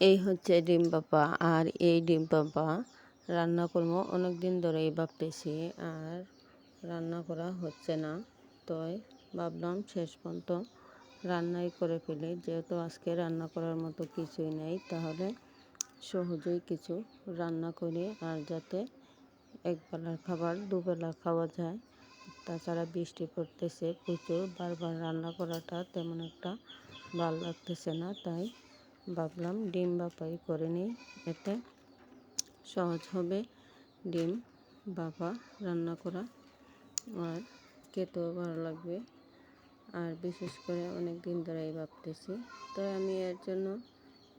এই হচ্ছে ডিম পাপা। আর এই ডিম পাপা রান্না করব অনেক দিন ধরেই ভাবতেছি, আর রান্না করা হচ্ছে না। তাই ভাবলাম শেষ পর্যন্ত রান্নাই করে ফেলি। যেহেতু আজকে রান্না করার মতো কিছুই নেই, তাহলে সহজেই কিছু রান্না করি। আর যাতে একবেলার খাবার দুবেলা খাওয়া যায়, তাছাড়া বৃষ্টি পড়তেছে প্রচুর। বারবার রান্না করাটা তেমন একটা ভালো লাগতেছে না, তাই ভাবলাম ডিম বাপাই করে নিই, এতে সহজ হবে ডিম বাবা রান্না করা। আর খেতেও ভালো লাগবে। আর বিশেষ করে অনেক দিন ধরেই ভাবতেছি। তো আমি এর জন্য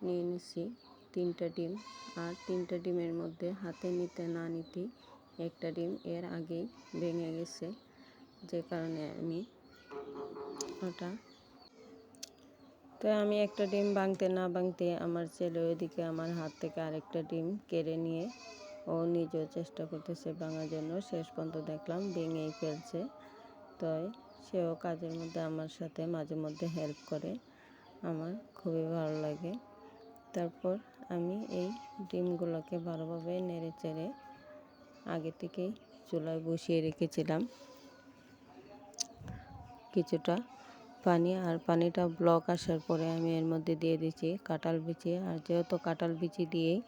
নিয়ে নিছি তিনটা ডিম। আর তিনটা ডিমের মধ্যে হাতে নিতে না নিতে একটা ডিম এর আগেই ভেঙে গেছে। যে কারণে আমি ওটা তো আমি একটা ডিম ভাঙতে না ভাঙতে আমার ছেলে ওইদিকে আমার হাত থেকে আরেকটা ডিম কেড়ে নিয়ে ও নিজেও চেষ্টা করতেছে ভাঙার জন্য। শেষ পর্যন্ত দেখলাম ভেঙেই ফেলছে। তাই সেও কাজের মধ্যে আমার সাথে মাঝে মধ্যে হেল্প করে। আমার খুবই ভালো লাগে। তারপর আমি এই ডিমগুলোকে ভালোভাবে নেড়ে চেড়ে আগে থেকেই চুলায় বসিয়ে রেখেছিলাম। কিছুটা পানি আর পানিটা ব্লক আসার পরে আমি এর মধ্যে দিয়ে দিচ্ছি কাঁঠাল বিচি। আর যেহেতু কাঁঠাল বিচি দিয়েই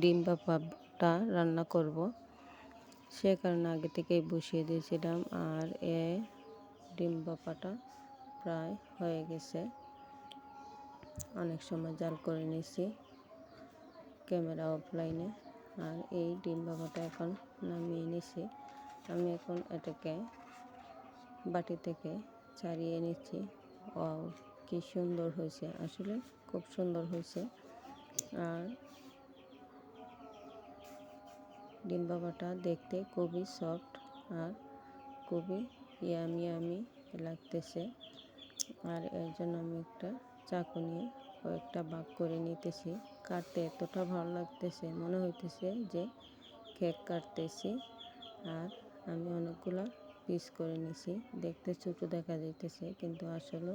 ডিম ভাপাটা রান্না করব, সে কারণে আগে থেকেই বসিয়ে দিয়েছিলাম। আর এ ডিম ভাপাটা প্রায় হয়ে গেছে। অনেক সময় জাল করে নিয়েছি ক্যামেরা অফলাইনে। আর এই ডিম ভাপাটা এখন নামিয়ে নিছি আমি এখন এটাকে বাটি থেকে ছাড়িয়ে নিচ্ছি ও কি সুন্দর হয়েছে। আসলে খুব সুন্দর হয়েছে। আর ডিম বাবাটা দেখতে খুবই সফট আর খুবই ইয়ামি ইয়ামি লাগতেছে। আর এর জন্য আমি একটা চাকু নিয়ে কয়েকটা ভাগ করে নিতেছি। কাটতে এতটা ভালো লাগতেছে, মনে হইতেছে যে কেক কাটতেছি। আর আমি অনেকগুলা পিস করে নিছি। দেখতে ছোট দেখা যাইতেছে, কিন্তু আসলে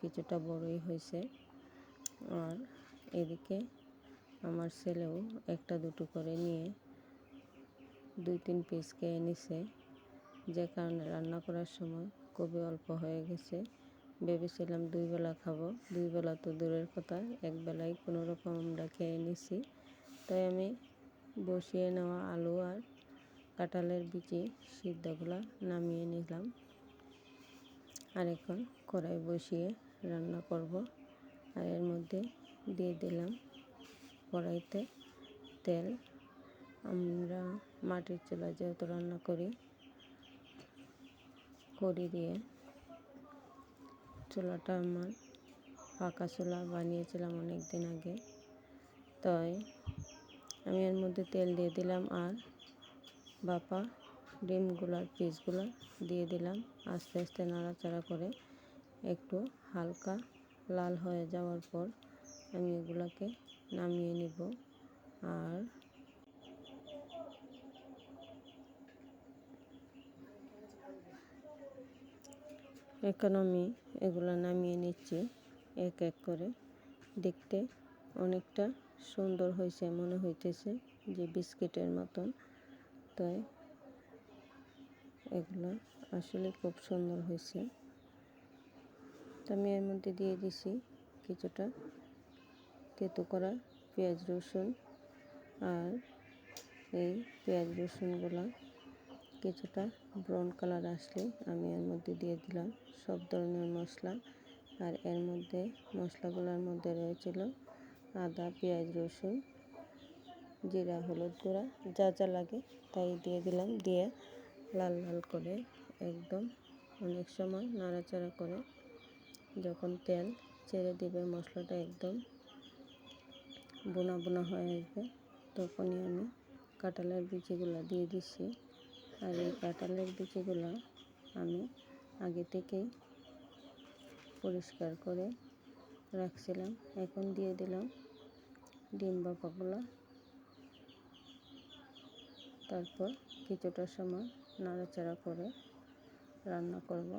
কিছুটা বড়ই হয়েছে আর এদিকে আমার ছেলেও একটা দুটো করে নিয়ে দুই তিন পিস খেয়ে নিছে। যে কারণে রান্না করার সময় খুবই অল্প হয়ে গেছে। ভেবেছিলাম দুই বেলা খাব। দুই বেলা তো দূরের কথা, এক বেলায় কোনো রকম আমরা খেয়ে নিছি। তাই আমি বসিয়ে নেওয়া আলু আর কাঁঠালের বিচি সিদ্ধগুলো নামিয়ে নিলাম। আর এখন কড়াই বসিয়ে রান্না করব। আর এর মধ্যে দিয়ে দিলাম কড়াইতে তেল। আমরা মাটির চুলা যেহেতু রান্না করি, কড়ি দিয়ে চুলাটা আমার পাকা চুলা বানিয়েছিলাম অনেক দিন আগে। তাই আমি এর মধ্যে তেল দিয়ে দিলাম আর বাপা ডিমগুলার পিসগুলো দিয়ে দিলাম। আস্তে আস্তে নাড়াচাড়া করে একটু হালকা লাল হয়ে যাওয়ার পর আমি এগুলোকে নামিয়ে নিব। আর এখন আমি এগুলো নামিয়ে নিচ্ছি এক এক করে। দেখতে অনেকটা সুন্দর হয়েছে, মনে হইতেছে যে বিস্কিটের মতন। তাই এগুলো আসলে খুব সুন্দর হয়েছে। তো আমি এর মধ্যে দিয়ে দিছি কিছুটা তেতো করা পেঁয়াজ রসুন আর এই পেঁয়াজ রসুনগুলো কিছুটা ব্রাউন কালার আসলে আমি এর মধ্যে দিয়ে দিলাম সব ধরনের মশলা আর এর মধ্যে মশলাগুলোর মধ্যে রয়েছিল আদা, পেঁয়াজ রসুন জিরা, হলুদ গুঁড়া, যা যা লাগে তাই দিয়ে দিলাম। দিয়ে লাল লাল করে একদম অনেক সময় নাড়াচাড়া করে যখন তেল ছেড়ে দিবে, মশলাটা একদম বোনা বোনা হয়ে আসবে, তখনই আমি কাঁঠালের বিচিগুলো দিয়ে দিচ্ছি। আর এই কাঁঠালের বিচিগুলো আমি আগে থেকেই পরিষ্কার করে রাখছিলাম। এখন দিয়ে দিলাম ডিম বাপাগুলো তারপর কিছুটা সময় নাড়াচাড়া করে রান্না করব।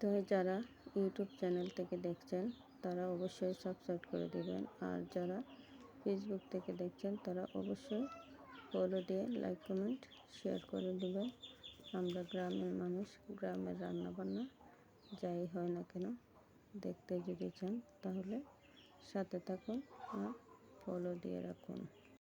তো যারা ইউটিউব চ্যানেল থেকে দেখছেন, তারা অবশ্যই সাবস্ক্রাইব করে দিবেন। আর যারা ফেসবুক থেকে দেখছেন, তারা অবশ্যই ফলো দিয়ে লাইক কমেন্ট শেয়ার করে দিবেন। আমরা গ্রামের মানুষ, গ্রামের রান্নাবান্না যাই হয় না কেন, দেখতে যদি চান তাহলে সাথে থাকুন। আর ফলো দিয়ে রাখুন।